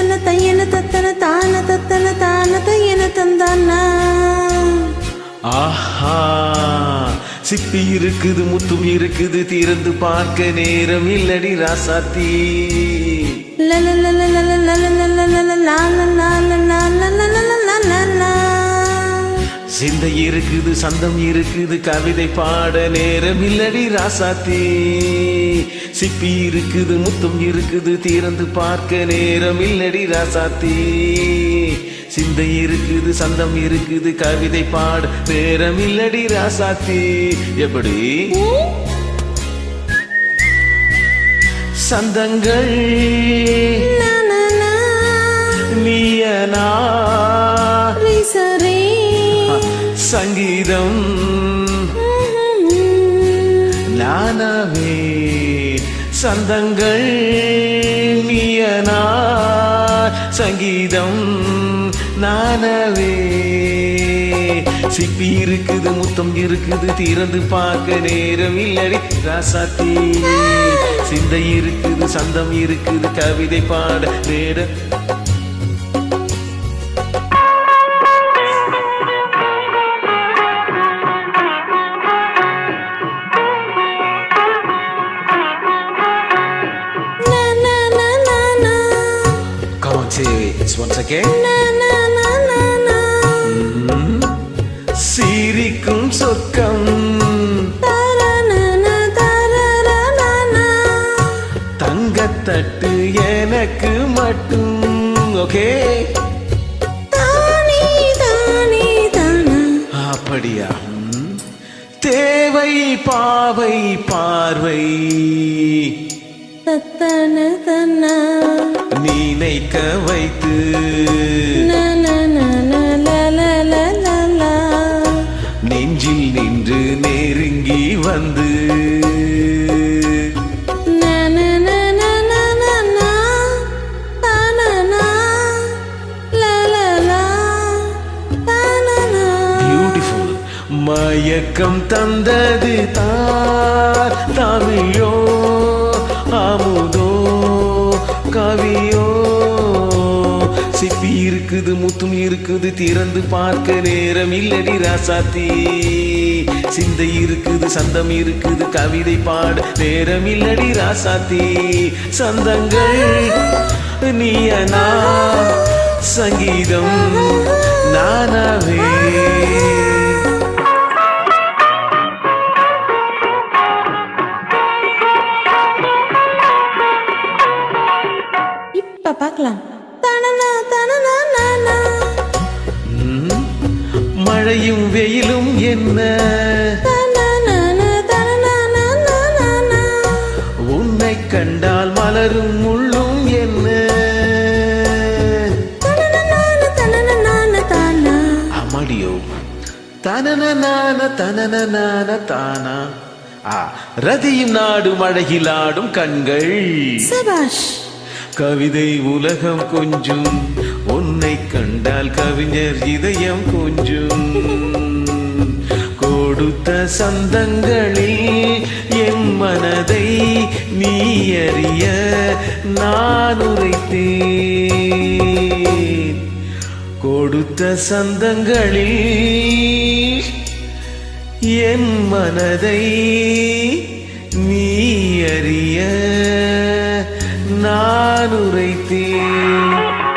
தத்தன தையன தத்தன தான தத்தன தான தையன தந்தானா ஆஹா சிப்பி இருக்குது முத்தும் இருக்குது திறந்து பார்க்க நேரம் இல்லடி ராசாத்தி சிந்தை இருக்குது சந்தம் இருக்குது கவிதை பாட நேரம் இல்லடி ராசாத்தி சிப்பி இருக்குது முத்தும் இருக்குது திறந்து பார்க்க நேரம் இல்லடி ராசாத்தி. சிந்தை இருக்குது சந்தம் இருக்குது கவிதை பாட நேரம் இல்லடி ராசாத்தி. எப்படி? சந்தங்கள் நீயனா? சங்கீதம் சந்தங்கள் நீயனா சங்கீதம் நானவே. சிப்பி இருக்குது முத்தம் இருக்குது திறந்து பார்க்க நேரம் இல்லடி ராசாத்தி. சிந்தை இருக்குது சந்தம் இருக்குது கவிதை பாட நேரம் Come on, say it once again. சிரிக்கும் சொர்க்கம் தங்கத்தட்டு எனக்கு மட்டும் ஓகே அப்படியா. தேவை பாவை பார்வை. தத்தன தன்னா. நினைக்க வைத்து நெஞ்சில் நின்று நெருங்கி வந்து மயக்கம் தந்தது தார் தமிழோ இருக்குது முத்தும் இருக்குது திறந்து பார்க்க நேரம் இல்லடி ராசாத்தி. சிந்தை இருக்குது சந்தம் இருக்குது கவிதை பாட நேரம் இல்லடி ராசாத்தி. சந்தங்கள் நீயனா சங்கீதம் நானாவே. இப்ப பார்க்கலாம். மழையும் வெயிலும் என்ன? உன்னை கண்டால் மலரும் முள்ளும் என்ன? அமடியோ தனனனான தனனனான தானா? ரதியும் நாடும் அழகிலாடும் கண்கள். சபாஷ். கவிதை உலகம் கொஞ்சும். உன்னை கண்டால் கவிஞர் இதயம் கொஞ்சும். கொடுத்த சந்தங்களில் என் மனதை நீ அறிய நான் உரைத்தேன். கொடுத்த சந்தங்களில் என் மனதை நீ அறிய நான் உரைத்தேன்.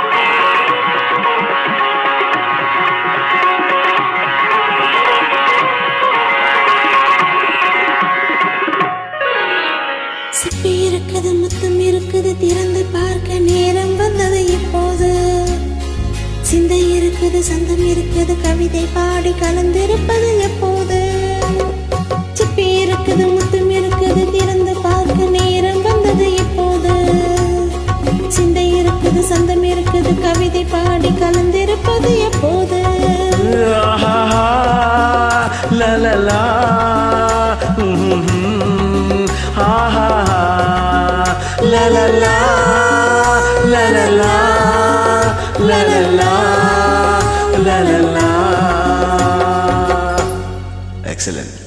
இருக்குது சந்தம் இருக்குது கவிதை பாடி கலந்திருப்பது எப்போது? சிப்பி இருக்குது முத்தம் இருக்குது திறந்து பார்க்க நேரம் வந்தது எப்போது? சிந்தை இருக்குது சந்தம் இருக்குது கவிதை பாடி கலந்திருப்பது எப்போது? ஆஹா, லா, லா, ஆஹா, லா, லா, லா. லா, லா, லா. Excelente.